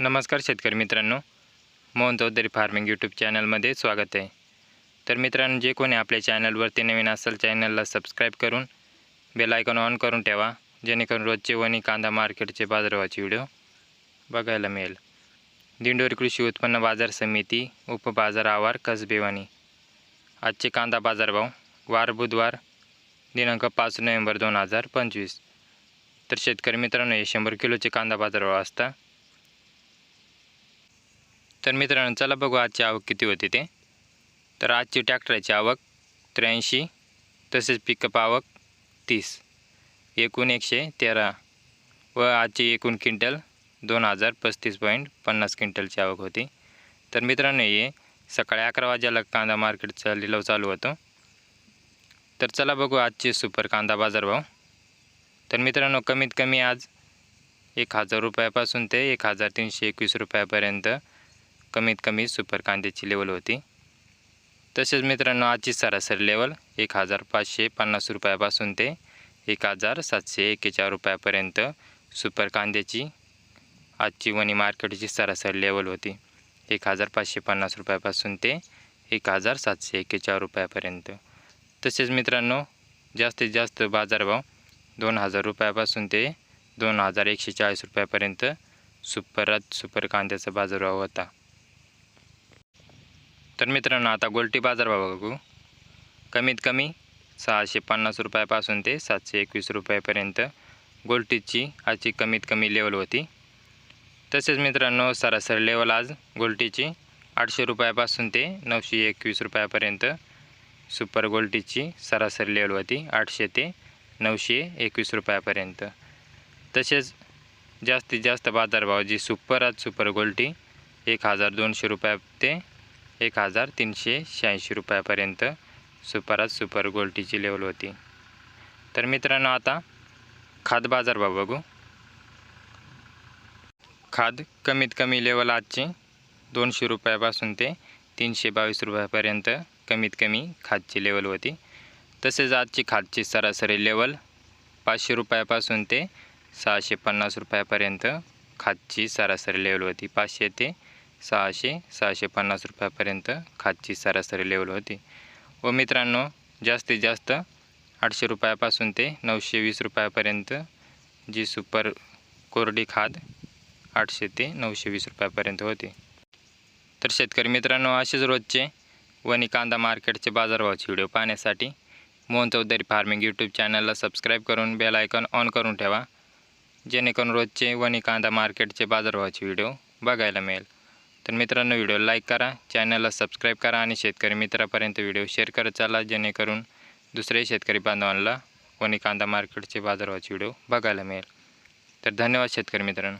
नमस्कार शेतकरी मित्रांनो मोहन चौधरी फार्मिंग यूट्यूब चॅनलमध्ये स्वागत आहे. तर मित्रांनो जे कोणी आपल्या चॅनलवरती नवीन असेल चॅनलला सबस्क्राईब करून बेल आयकॉन ऑन करून ठेवा जेणेकरून रोजचे वणी कांदा मार्केटचे बाजारभावाचे व्हिडिओ बघायला मिळेल. दिंडोरी कृषी उत्पन्न बाजार समिती उपबाजार आवार कसबेवाणी आजचे कांदा बाजारभाव वार बुधवार दिनांक पाच नोव्हेंबर दोन हजार पंचवीस. तर शेतकरी मित्रांनो हे शंभर किलोचे कांदा बाजारभाव असता. तर मित्रांनो चला बघू आजची आवक किती होती ते. तर आजची ट्रॅक्टरची आवक त्र्याऐंशी तसेच पिकअप आवक तीस. एकूण एकशे तेरा व आजची एकूण क्विंटल दोन हजार पस्तीस पॉईंट पन्नास क्विंटलची आवक होती. तर मित्रांनो हे सकाळी अकरा वाजेला कांदा मार्केटचा लिलाव चालू होतो. तर चला बघू आजचे सुपर कांदा बाजारभाव. तर मित्रांनो कमीत कमी आज एक हजार रुपयापासून ते एक हजार तीनशे एकवीस रुपयापर्यंत कमीत कमी सुपर कांद्याची लेवल होती. तसेच मित्रांनो आजची सरासरी लेवल एक हजार पाचशे पन्नास रुपयापासून ते एक हजार सातशे एक्केचाळीस रुपयापर्यंत सुपर कांद्याची आजची वणी मार्केटची सरासरी लेवल होती. एक हजार पाचशे पन्नास रुपयापासून ते एक हजार सातशे एक्केचाळीस रुपयापर्यंत. तसेच मित्रांनो जास्तीत जास्त बाजारभाव दोन हजार रुपयापासून ते दोन हजार एकशे चाळीस रुपयापर्यंत सुपरात सुपर कांद्याचा बाजारभाव होता. तर मित्रांनो आता गोल्टी बाजारभाव बघू. कमीत कमी सहाशे पन्नास रुपयापासून ते सातशे एकवीस रुपयापर्यंत गोल्टीची आजची कमीत कमी लेवल होती. तसेच मित्रांनो सरासरी लेवल आज गोल्टीची आठशे रुपयापासून ते नऊशे एकवीस रुपयापर्यंत सुपर गोल्टीची सरासरी लेवल होती आठशे ते नऊशे एकवीस रुपयापर्यंत. तसेच जास्तीत जास्त बाजारभाव जी सुपर आज सुपर गोल्टी एक हजार दोनशे रुपया ते एक हजार तीनशे शहाऐंशी रुपयापर्यंत सुपरात सुपर गोल्टीची लेवल होती. तर मित्रांनो आता खाद बाजारभाव बघू. खाद कमीत कमी लेवल आजची दोनशे रुपयापासून ते तीनशे बावीस रुपयापर्यंत कमीत कमी खादची लेवल होती. तसेच आजची खादची सरासरी लेवल पाचशे रुपयापासून ते सहाशे पन्नास रुपयापर्यंत खादची सरासरी लेवल होती. पाचशे ते सहाशे सहाशे पन्नास रुपयापर्यंत खादची सरासरी लेवल होती. व मित्रांनो जास्तीत जास्त आठशे रुपयापासून ते नऊशे वीस रुपयापर्यंत जी सुपर कोरडी खाद आठशे ते नऊशे वीस रुपयापर्यंत होती. तर शेतकरी मित्रांनो असेच रोजचे वणी कांदा मार्केटचे बाजारभावाचे व्हिडिओ पाहण्यासाठी मोहन चौधरी फार्मिंग यूट्यूब चॅनलला सबस्क्राईब करून बेल आयकॉन ऑन करून ठेवा. जेणेकरून रोजचे वणी कांदा मार्केटचे बाजारभावाचे व्हिडिओ बघायला मिळेल. तर मित्रांनो व्हिडिओ लाईक करा चॅनलला सबस्क्राईब करा आणि शेतकरी मित्रापर्यंत व्हिडिओ शेअर करत चाला जेणेकरून दुसरे शेतकरी बांधवांना कोणी कांदा मार्केटचे बाजारवाचे व्हिडिओ बघायला मिळेल. तर धन्यवाद शेतकरी मित्रांनो.